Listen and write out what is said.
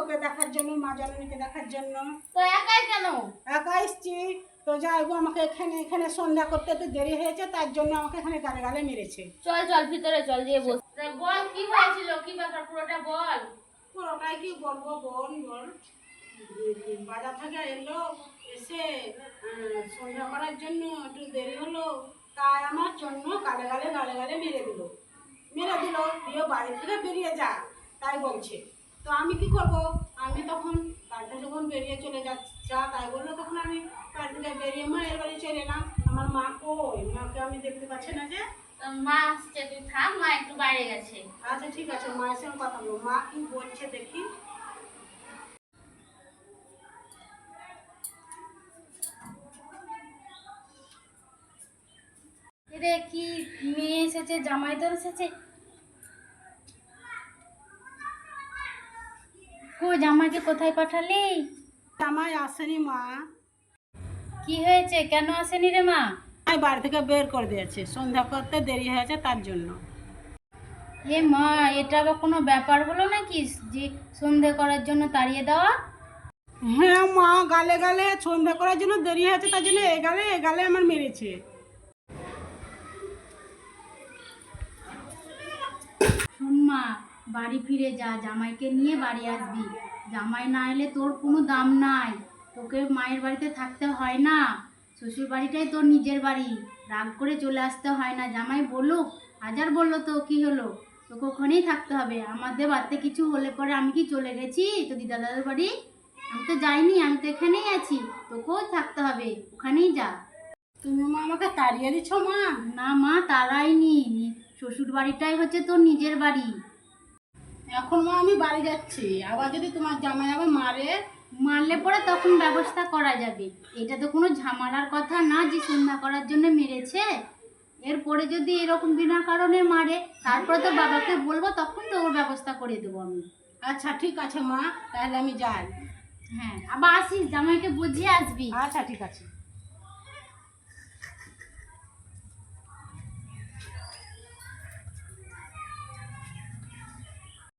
ওকে দেখার জন্য মা জননীকে দেখার জন্য। তো একাই কেন? একা এসছি। তো যাই গো আমাকে এখানে এখানে সন্ধ্যা করতে একটু দেরি হয়েছে তার জন্য আমাকে এখানে গালে গালে মেরেছে। চল চল ভিতরে চল দিয়ে বস। বল কি হয়েছিল? কি ব্যাপার? পুরোটা বল। পুরোটাই কি বলব বোন বল। বাজার থেকে এলো এসে সন্ধ্যা করার জন্য একটু দেরি হলো তাই আমার জন্য গালে গালে গালে গালে মেরে দিল। মেরে দিল দিয়ে বাড়ি থেকে বেরিয়ে যা। তাই বলছে। তো আমি কি করব? আমি তখন বাড়িতে যখন বেরিয়ে চলে যা যা তাই বলল তখন আমি বাড়ি থেকে বেরিয়ে মায়ের বাড়ি চলে এলাম। আমার মা কই? মাকে আমি দেখতে পাচ্ছি না যে। মা আসছে তুই থাক মা একটু বাইরে গেছে। আচ্ছা ঠিক আছে মায়ের সঙ্গে কথা বলব মা কি বলছে দেখি। রে কি মেয়ে এসেছে জামাই তো এসেছে? কো জামাইকে কোথায় পাঠালি? আমায় আসেনি মা। কি হয়েছে? কেন আসেনি রে মা? আমি বাড়ি থেকে বের করে দিয়েছে। সন্ধ্যা করতে দেরি হয়েছে তার জন্য। এ মা এটা আবার কোনো ব্যাপার হলো নাকি? যে সন্ধে করার জন্য তাড়িয়ে দেওয়া? হ্যাঁ মা গালে গালে সন্ধ্যা করার জন্য দেরি হয়েছে তার জন্য এ গালে এ গালে আমার মেরেছে। শোন মা বাড়ি ফিরে যা, জামাইকে নিয়ে বাড়ি আসবি। জামাই না এলে তোর কোনো দাম নাই। তোকে মায়ের বাড়িতে থাকতে হয় না। শ্বশুর বাড়িটাই তোর নিজের বাড়ি। রাগ করে চলে আসতে হয় না। জামাই বলুক হাজার বলল তো, কি হলো? তোকে ওখানেই থাকতে হবে। আমাদের বাড়িতে কিছু হলে পরে আমি কি চলে গেছি? তো দিদা দাদার বাড়ি? আমি তো যাইনি, আমি তো এখানেই আছি। তোকেও থাকতে হবে। ওখানেই যা। তুমি মা আমাকে তাড়িয়ে দিচ্ছ মা? না মা তারাইনি শ্বশুর বাড়িটাই হচ্ছে তোর নিজের বাড়ি। এখন মা আমি বাড়ি যাচ্ছি। আবার যদি তোমার জামাই আবার মারে মারলে পরে তখন ব্যবস্থা করা যাবে। এটা তো কোনো ঝামেলার কথা না যে সন্ধ্যা করার জন্য মেরেছে। এরপরে যদি এরকম বিনা কারণে মারে তারপরে তো বাবাকে বলব তখন তো ওর ব্যবস্থা করে দেবো আমি। আচ্ছা ঠিক আছে মা তাহলে আমি যাই। হ্যাঁ আবার আসিস জামাইকে বুঝিয়ে আসবি। আচ্ছা ঠিক আছে।